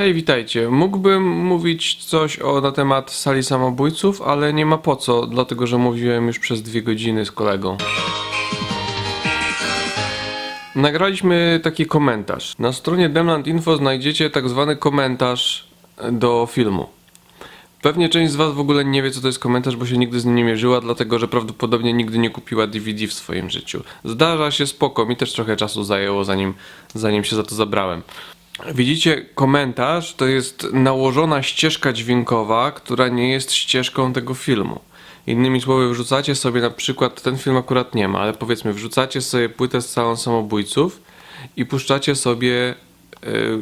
Hej, witajcie. Mógłbym mówić coś o, na temat sali samobójców, ale nie ma po co, dlatego że mówiłem już przez dwie godziny z kolegą. Nagraliśmy taki komentarz. Na stronie Demland Info znajdziecie tak zwany komentarz do filmu. Pewnie część z Was w ogóle nie wie, co to jest komentarz, bo się nigdy z nim nie mierzyła, dlatego że prawdopodobnie nigdy nie kupiła DVD w swoim życiu. Zdarza się spoko, mi też trochę czasu zajęło, zanim, zanim się za to zabrałem. Widzicie, komentarz to jest nałożona ścieżka dźwiękowa, która nie jest ścieżką tego filmu. Innymi słowy, wrzucacie sobie na przykład, ten film akurat nie ma, ale powiedzmy, wrzucacie sobie płytę z salą samobójców i puszczacie sobie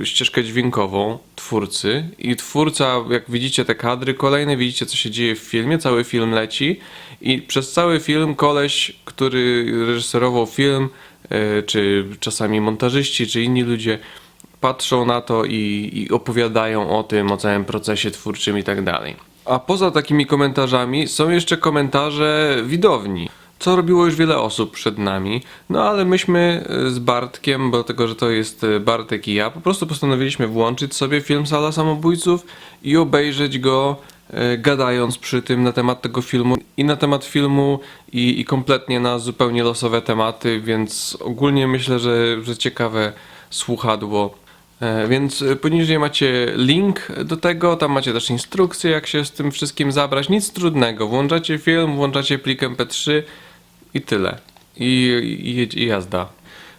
e, ścieżkę dźwiękową twórcy i twórca, jak widzicie te kadry kolejne, widzicie co się dzieje w filmie, cały film leci i przez cały film koleś, który reżyserował film, e, czy czasami montażyści, czy inni ludzie patrzą na to i, i opowiadają o tym, o całym procesie twórczym i tak dalej. A poza takimi komentarzami są jeszcze komentarze widowni. Co robiło już wiele osób przed nami, no ale myśmy e, z Bartkiem, bo tego, że to jest e, Bartek i ja, po prostu postanowiliśmy włączyć sobie film Sala Samobójców i obejrzeć go e, gadając przy tym na temat tego filmu i na temat filmu i, i kompletnie na zupełnie losowe tematy, więc ogólnie myślę, że, że ciekawe słuchadło. E, Więc e, poniżej macie link do tego, tam macie też instrukcję jak się z tym wszystkim zabrać, nic trudnego. Włączacie film, włączacie plik mp3 i tyle. I, i, i jazda.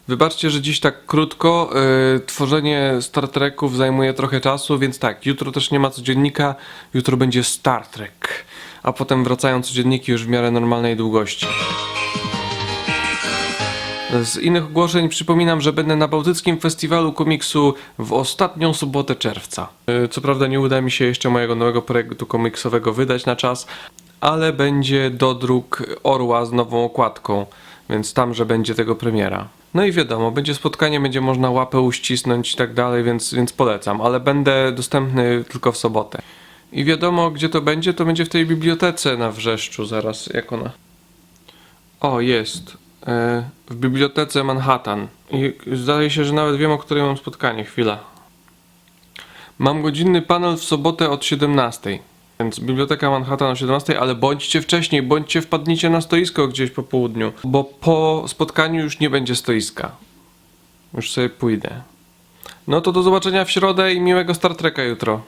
Wybaczcie, że dziś tak krótko. e, tworzenie Star Treków zajmuje trochę czasu, więc tak, jutro też nie ma codziennika, jutro będzie Star Trek. A potem wracają codzienniki już w miarę normalnej długości. Z innych ogłoszeń przypominam, że będę na Bałtyckim Festiwalu Komiksu w ostatnią sobotę czerwca. E, Co prawda nie uda mi się jeszcze mojego nowego projektu komiksowego wydać na czas, ale będzie dodruk Orła z nową okładką, więc tam, że będzie tego premiera. No i wiadomo, będzie spotkanie, będzie można łapę uścisnąć i tak dalej, więc, więc polecam, ale będę dostępny tylko w sobotę. I wiadomo, gdzie to będzie, to będzie w tej bibliotece na Wrzeszczu zaraz, jak ona... O, jest. E, W bibliotece Manhattan. I zdaje się, że nawet wiem, o której mam spotkanie. Chwila. Mam godzinny panel w sobotę od 17. Więc biblioteka Manhattan o 17, ale bądźcie wcześniej, bądźcie wpadnijcie na stoisko gdzieś po południu, bo po spotkaniu już nie będzie stoiska. Już sobie pójdę. No to do zobaczenia w środę i miłego Star Treka jutro.